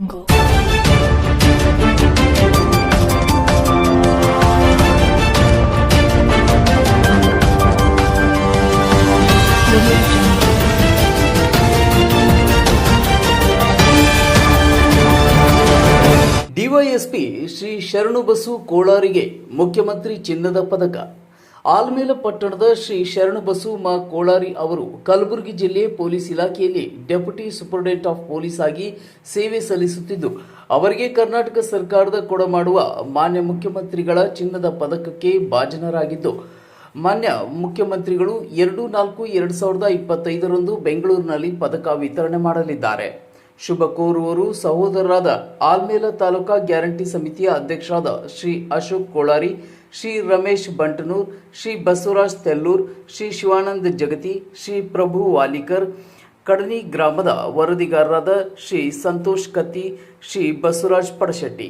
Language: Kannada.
Jungle. D Y S P Shri Sharanubasu ಕೋಳಾರಿಗೆ ಮುಖ್ಯಮಂತ್ರಿ ಚಿನ್ನದ ಪದಕ ಆಲ್ಮೇಲ ಪಟ್ಟಣದ ಶ್ರೀ ಶರಣಬಸು ಮಾ ಕೋಳಾರಿ ಅವರು ಕಲಬುರಗಿ ಜಿಲ್ಲೆ ಪೊಲೀಸ್ ಇಲಾಖೆಯಲ್ಲಿ ಡೆಪ್ಯೂಟಿ ಸೂಪರಿಂಟೆಂಡೆಂಟ್ ಆಫ್ ಪೊಲೀಸ್ ಆಗಿ ಸೇವೆ ಸಲ್ಲಿಸುತ್ತಿದ್ದು, ಅವರಿಗೆ ಕರ್ನಾಟಕ ಸರ್ಕಾರದ ಕೊಡಮಾಡುವ ಮಾನ್ಯ ಮುಖ್ಯಮಂತ್ರಿಗಳ ಚಿನ್ನದ ಪದಕಕ್ಕೆ ಭಾಜನರಾಗಿದ್ದು, ಮಾನ್ಯ ಮುಖ್ಯಮಂತ್ರಿಗಳು ಎರಡು ನಾಲ್ಕು ಎರಡು ಸಾವಿರದ ಇಪ್ಪತ್ತೈದರಂದು ಬೆಂಗಳೂರಿನಲ್ಲಿ ಪದಕ ವಿತರಣೆ ಮಾಡಲಿದ್ದಾರೆ. ಶುಭ ಕೋರುವವರು ಸಹೋದರರಾದ ಆಲ್ಮೇಲ ತಾಲೂಕಾ ಗ್ಯಾರಂಟಿ ಸಮಿತಿಯ ಅಧ್ಯಕ್ಷರಾದ ಶ್ರೀ ಅಶೋಕ್ ಕೋಳಾರಿ ಶ್ರೀ ರಮೇಶ್ ಬಂಟನೂರ್, ಶ್ರೀ ಬಸವರಾಜ್ ತೆಲ್ಲೂರ್, ಶ್ರೀ ಶಿವಾನಂದ ಜಗತಿ, ಶ್ರೀ ಪ್ರಭು ವಾಲಿಕರ್, ಕಡನಿ ಗ್ರಾಮದ ವರದಿಗಾರರಾದ ಶ್ರೀ ಸಂತೋಷ್ ಕತ್ತಿ, ಶ್ರೀ ಬಸವರಾಜ್ ಪಡಶೆಟ್ಟಿ.